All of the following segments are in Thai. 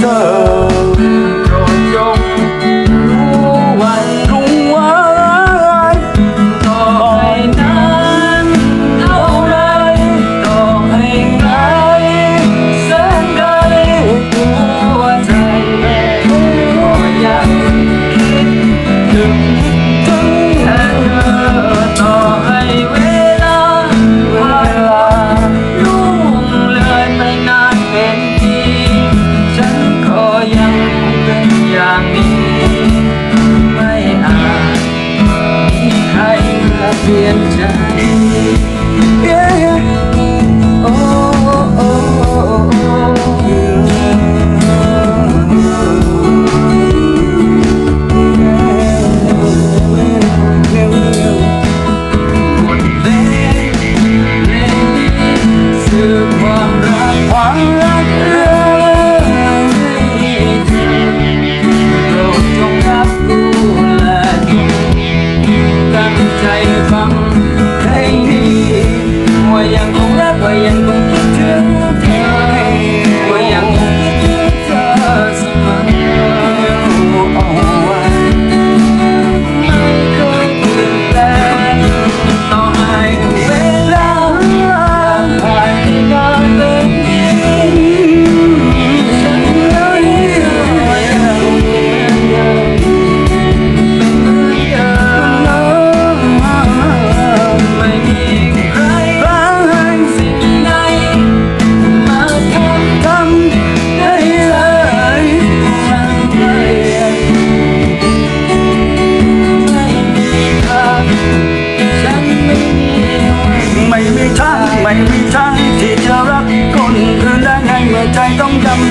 เอโปยงรู้วันรุ่งวันต่อให้นานเท่าไรต่อให้ไกลแสนไกลหัวใจก็ยังคิดถึงถึงเธอต่อให้ ว่ายังคงรักว่ายังคงคิดถึง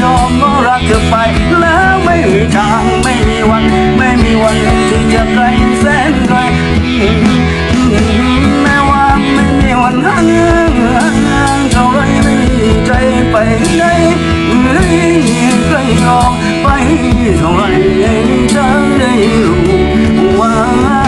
ยอมก็รักเธอไป แล้วไม่มีทางไม่มีวัน ไม่มีวันที่จะไกลแสนไกลแม้ว่าไม่มีวันห่างเท่าไรไม่มีใจไปไหนใกล้ยอมไปเท่าไรจะได้รู้ว่า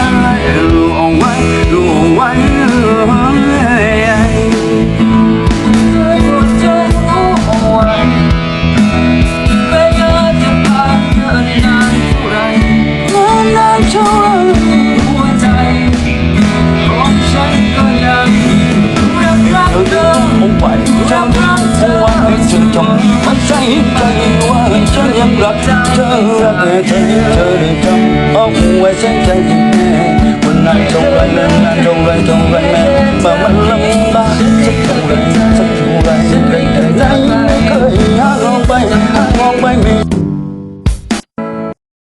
วัาให้ฉันทำมันใจใจว่าฉันยังรักเธอรักเธอเธอได้จำเอาไว้ใช้ใจ